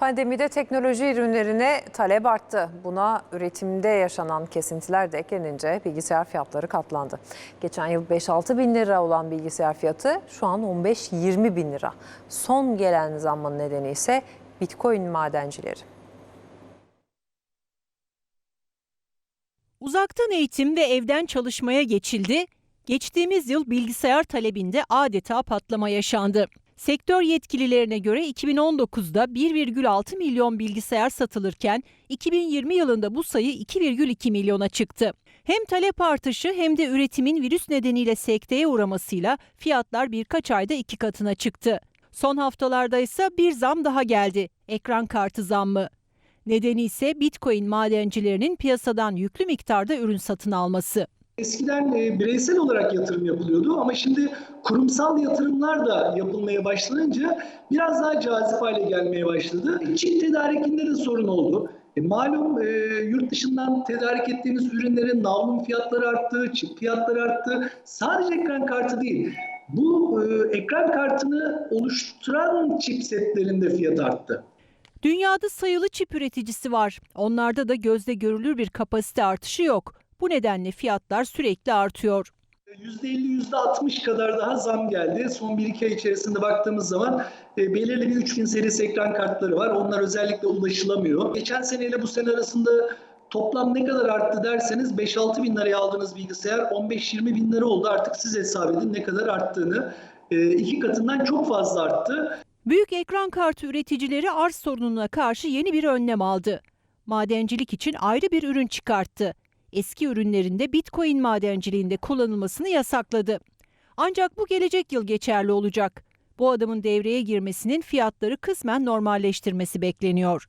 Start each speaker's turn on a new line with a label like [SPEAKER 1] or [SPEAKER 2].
[SPEAKER 1] Pandemide teknoloji ürünlerine talep arttı. Buna üretimde yaşanan kesintiler de eklenince bilgisayar fiyatları katlandı. Geçen yıl 5-6 bin lira olan bilgisayar fiyatı şu an 15-20 bin lira. Son gelen zammın nedeni ise Bitcoin madencileri.
[SPEAKER 2] Uzaktan eğitim ve evden çalışmaya geçildi. Geçtiğimiz yıl bilgisayar talebinde adeta patlama yaşandı. Sektör yetkililerine göre 2019'da 1,6 milyon bilgisayar satılırken 2020 yılında bu sayı 2,2 milyona çıktı. Hem talep artışı hem de üretimin virüs nedeniyle sekteye uğramasıyla fiyatlar birkaç ayda iki katına çıktı. Son haftalarda ise bir zam daha geldi. Ekran kartı zammı. Nedeni ise Bitcoin madencilerinin piyasadan yüklü miktarda ürün satın alması.
[SPEAKER 3] Eskiden e, bireysel olarak yatırım yapılıyordu ama şimdi kurumsal yatırımlar da yapılmaya başlanınca biraz daha cazip hale gelmeye başladı. Çip tedarikinde de sorun oldu. E, malum e, yurt dışından tedarik ettiğimiz ürünlerin navlun fiyatları arttı, çip fiyatları arttı. Sadece ekran kartı değil. Bu e, ekran kartını oluşturan chipsetlerin de fiyatı arttı.
[SPEAKER 2] Dünyada sayılı çip üreticisi var. Onlarda da gözle görülür bir kapasite artışı yok. Bu nedenle fiyatlar sürekli artıyor.
[SPEAKER 3] %50, %60 kadar daha zam geldi. Son 1-2 ay içerisinde baktığımız zaman e, belirli bir 3000 serisi ekran kartları var. Onlar özellikle ulaşılamıyor. Geçen seneyle bu sene arasında toplam ne kadar arttı derseniz 5-6 bin liraya aldığınız bilgisayar 15-20 bin lira oldu. Artık siz hesap edin ne kadar arttığını. E, iki katından çok fazla arttı.
[SPEAKER 2] Büyük ekran kartı üreticileri arz sorununa karşı yeni bir önlem aldı. Madencilik için ayrı bir ürün çıkarttı. Eski ürünlerinde Bitcoin madenciliğinde kullanılmasını yasakladı. Ancak bu gelecek yıl geçerli olacak. Bu adımın devreye girmesinin fiyatları kısmen normalleştirmesi bekleniyor.